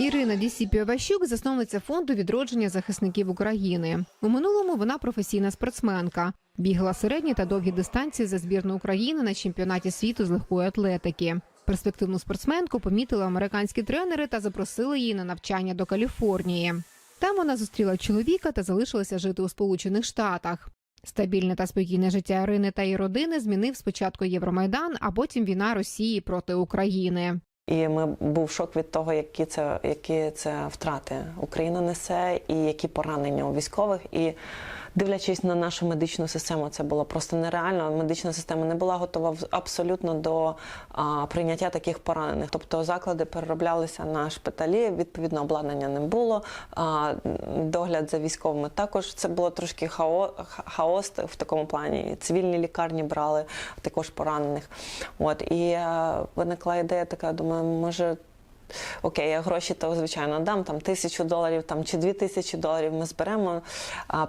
Ірина Дісіпіоващук – засновниця фонду відродження захисників України. У минулому вона професійна спортсменка. Бігла середні та довгі дистанції за збірну України на чемпіонаті світу з легкої атлетики. Перспективну спортсменку помітили американські тренери та запросили її на навчання до Каліфорнії. Там вона зустріла чоловіка та залишилася жити у Сполучених Штатах. Стабільне та спокійне життя Ірини та її родини змінив спочатку Євромайдан, а потім війна Росії проти України. І ми був шок від того, які це які це втрати Україна несе, і які поранення у військових. І дивлячись на нашу медичну систему, це було просто нереально. Медична система не була готова абсолютно до а, прийняття таких поранених. Тобто заклади перероблялися на шпиталі, відповідно, обладнання не було. А, догляд за військовими також це було трошки хао, хаос в такому плані. Цивільні лікарні брали також поранених. От і е, виникла ідея така, думаю, може. Окей, я гроші то звичайно дам там тисячу доларів там чи дві тисячі доларів. Ми зберемо,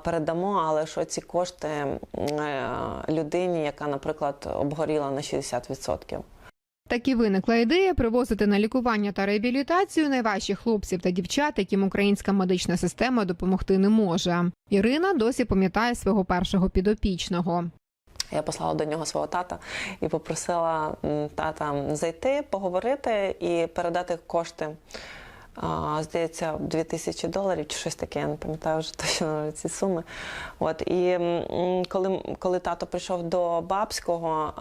передамо. Але що ці кошти е, людині, яка, наприклад, обгоріла на 60%. Так і виникла ідея привозити на лікування та реабілітацію найважчих хлопців та дівчат, яким українська медична система допомогти не може. Ірина досі пам'ятає свого першого підопічного. Я послала до нього свого тата і попросила тата зайти, поговорити і передати кошти. А, здається, 2000 доларів чи щось таке, я не пам'ятаю вже точно ці суми. От і коли, коли тато прийшов до Бабського,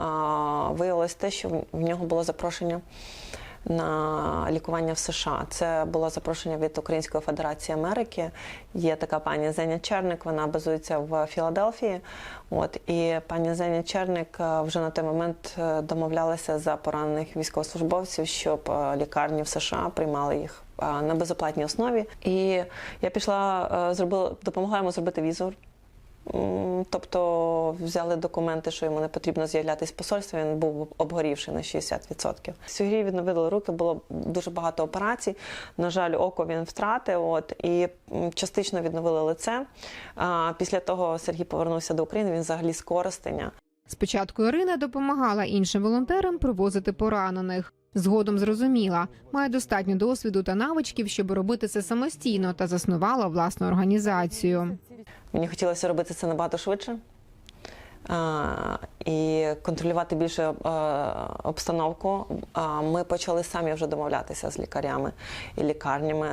виявилось те, що в нього було запрошення на лікування в США. Це було запрошення від Української Федерації Америки. Є така пані Зеня Черник, вона базується в Філадельфії. От і пані Зеня Черник е, вже на той момент е, домовлялася за поранених військовослужбовців, щоб е, лікарні в США приймали їх на безоплатній основі. І я пішла, зробила, допомогла йому зробити візу. Тобто взяли документи, що йому не потрібно з'являтися в посольстві. Він був обгорівший на 60%. Сергій відновили руки, було дуже багато операцій. На жаль, око він втратив. От і частично відновили лице. А, після того Сергій повернувся до України. Він взагалі з Коростеня. Спочатку Ірина допомагала іншим волонтерам привозити поранених. Згодом зрозуміла, має достатньо досвіду та навичків, щоб робити це самостійно, та заснувала власну організацію. Мені хотілося робити це набагато швидше. І контролювати більше обстановку. А ми почали самі вже домовлятися з лікарями і лікарнями.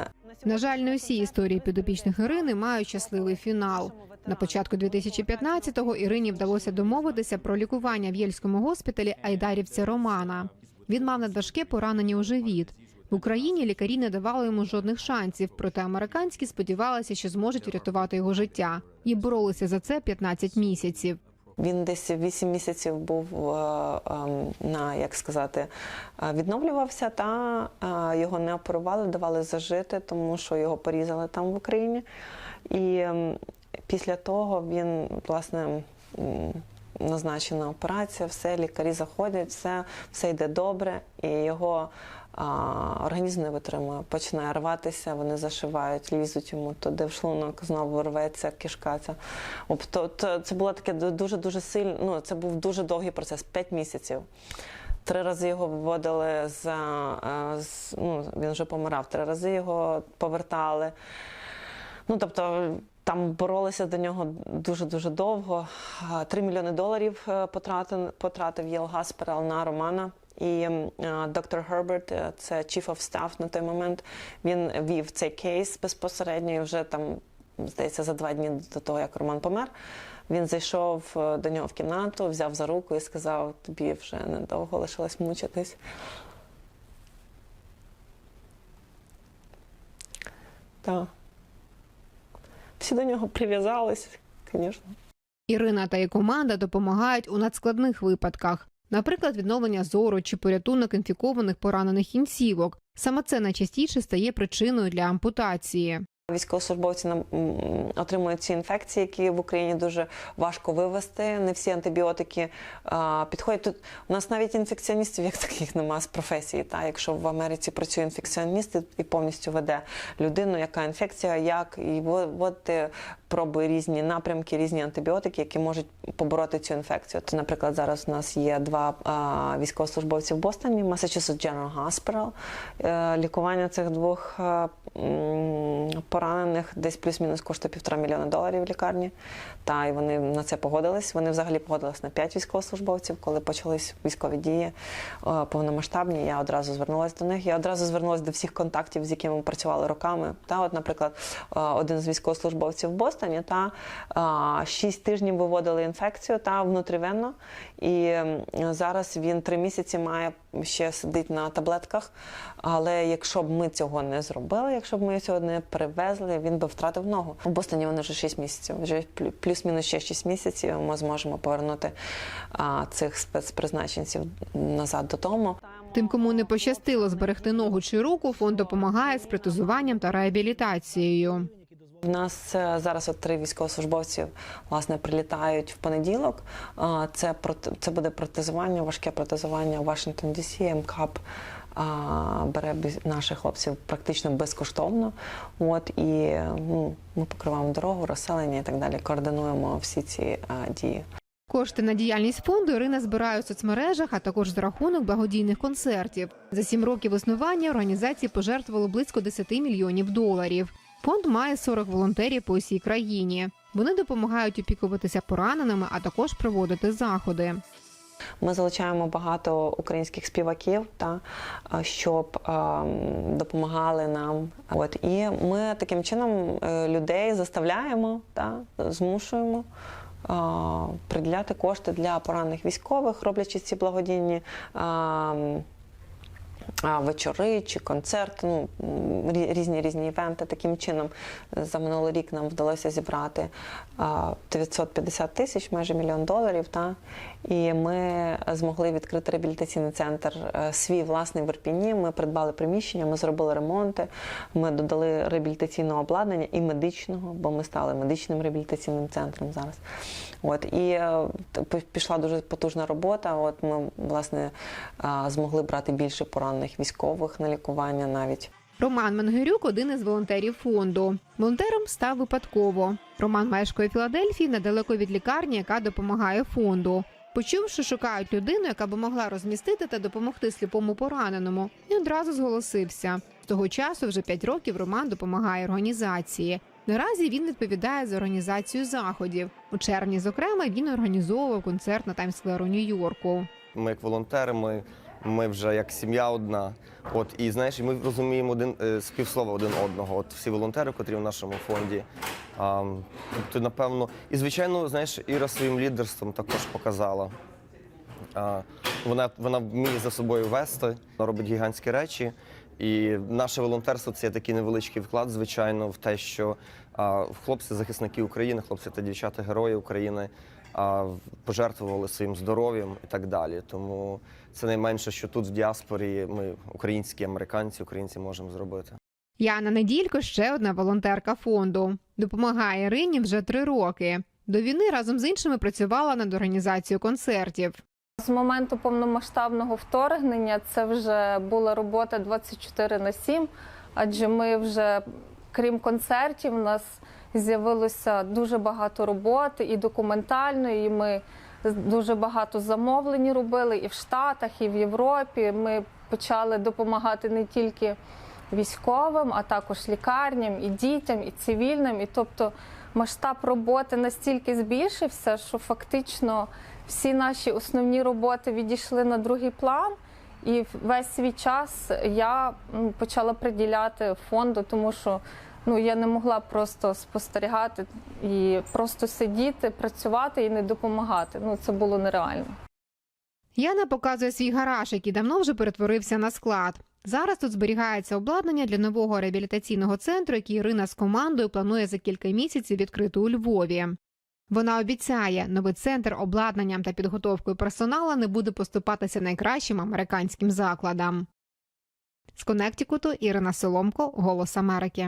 На жаль, не усі історії підопічних Ірини мають щасливий фінал. На початку 2015-го Ірині вдалося домовитися про лікування в Єльському госпіталі айдарівця Романа. Він мав надважке поранення у живіт. В Україні лікарі не давали йому жодних шансів, проте американські сподівалися, що зможуть врятувати його життя, і боролися за це 15 місяців. Він десь 8 місяців був е, ем, на як сказати, е, відновлювався, та е, його не оперували, давали зажити, тому що його порізали там в Україні. І ем, після того він власне. Назначена операція, все, лікарі заходять, все, все йде добре, і його а, організм не витримує, починає рватися, вони зашивають, лізуть йому туди в шлунок, знову рветься кишка. Ця. Тобто це було таке дуже дуже сильно. Ну це був дуже довгий процес, 5 місяців. Три рази його виводили з, з ну, він вже помирав. Три рази його повертали. Ну тобто. Там боролися до нього дуже дуже довго. А, Три мільйони доларів е, потратив, потратив Єл Гасперел на Романа. І е, доктор Герберт, е, це Chief of Staff на той момент, він вів цей кейс безпосередньо і вже там, здається, за два дні до того, як Роман помер. Він зайшов е, до нього в кімнату, взяв за руку і сказав: тобі вже недовго лишилось мучитись. Так. Всі до нього прив'язались, звісно. Ірина та її команда допомагають у надскладних випадках, наприклад, відновлення зору чи порятунок інфікованих поранених кінцівок. Саме це найчастіше стає причиною для ампутації. Військовослужбовці отримують ці інфекції, які в Україні дуже важко вивести. Не всі антибіотики а, підходять. Тут у нас навіть інфекціоністів як таких немає з професії. Та якщо в Америці працює інфекціоніст і- повністю веде людину, яка інфекція, як і во- от е, пробує різні напрямки, різні антибіотики, які можуть побороти цю інфекцію. То, наприклад, зараз у нас є два а, військовослужбовці в Бостоні, Massachusetts General Hospital. Е, Лікування цих двох м, поранених десь плюс-мінус коштує півтора мільйона доларів в лікарні. Та і вони на це погодились. Вони взагалі погодились на п'ять військовослужбовців, коли почались військові дії е, повномасштабні. Я одразу звернулася до них. Я одразу звернулася до всіх контактів, з якими ми працювали роками. Та, от, наприклад, е, один з військовослужбовців в Бостоні та е, шість тижнів виводили інфекцію та внутрівенно. І зараз він три місяці має ще сидить на таблетках. Але якщо б ми цього не зробили, якщо б ми цього не перевезли, він би втратив ногу. У Бостоні вони вже 6 місяців. Вже плю- плюс-мінус ще 6 місяців. Ми зможемо повернути а, цих спецпризначенців назад додому. Тим, кому не пощастило зберегти ногу чи руку, фонд допомагає з протезуванням та реабілітацією. У нас е, зараз от три військовослужбовці власне прилітають в понеділок. Це це буде протезування, важке протезування Вашингтон DC, МКАП. Бере наших хлопців практично безкоштовно. От і ну, ми покриваємо дорогу, розселення і так далі. Координуємо всі ці дії. Кошти на діяльність фонду Ірина збирає у соцмережах, а також за рахунок благодійних концертів. За сім років існування організації пожертвували близько 10 мільйонів доларів. Фонд має 40 волонтерів по усій країні. Вони допомагають опікуватися пораненими, а також проводити заходи. Ми залучаємо багато українських співаків, та щоб допомагали нам. От і ми таким чином е, людей заставляємо та змушуємо. Приділяти кошти для поранених військових, роблячи ці благодійні вечори чи концерти, ну різні різні івенти. Таким чином за минулий рік нам вдалося зібрати 950 тисяч, майже мільйон доларів. Та і ми змогли відкрити реабілітаційний центр е, свій власний в Ірпіні. Ми придбали приміщення, ми зробили ремонти, ми додали реабілітаційного обладнання і медичного, бо ми стали медичним реабілітаційним центром зараз. От і е, пішла дуже потужна робота. От ми власне змогли брати більше поранених військових на лікування навіть. Роман Менгирюк один із волонтерів фонду. Волонтером став випадково. Роман мешкає Філадельфії недалеко від лікарні, яка допомагає фонду. Почув, що шукають людину, яка би могла розмістити та допомогти сліпому пораненому, і одразу зголосився. З того часу вже п'ять років Роман допомагає організації. Наразі він відповідає за організацію заходів. У червні, зокрема, він організовував концерт на Таймс-скверу Нью-Йорку. Ми як волонтери, ми, ми вже як сім'я одна. От і знаєш, ми розуміємо один е, співслова один одного. От всі волонтери, котрі в нашому фонді. А, тобто, напевно, і звичайно, знаєш, Іра своїм лідерством також показала. А, вона, вона вміє за собою вести, вона робить гігантські речі. І наше волонтерство це такий невеличкий вклад, звичайно, в те, що а, хлопці, захисники України, хлопці та дівчата, герої України пожертвували своїм здоров'ям і так далі. Тому це найменше, що тут в діаспорі ми, українські американці, українці, можемо зробити. Яна Неділько ще одна волонтерка фонду. Допомагає Ірині вже три роки. До війни разом з іншими працювала над організацією концертів. З моменту повномасштабного вторгнення це вже була робота 24 на 7, адже ми вже, крім концертів, у нас з'явилося дуже багато роботи і документальної. І ми дуже багато замовлень робили і в Штатах, і в Європі. Ми почали допомагати не тільки військовим, а також лікарням, і дітям, і цивільним. І тобто масштаб роботи настільки збільшився, що фактично всі наші основні роботи відійшли на другий план. І весь свій час я почала приділяти фонду, тому що ну я не могла просто спостерігати і просто сидіти, працювати і не допомагати. Ну це було нереально. Яна показує свій гараж, який давно вже перетворився на склад. Зараз тут зберігається обладнання для нового реабілітаційного центру, який Ірина з командою планує за кілька місяців відкрити у Львові. Вона обіцяє, новий центр обладнанням та підготовкою персоналу не буде поступатися найкращим американським закладам. З Коннектикуту Ірина Соломко, Голос Америки.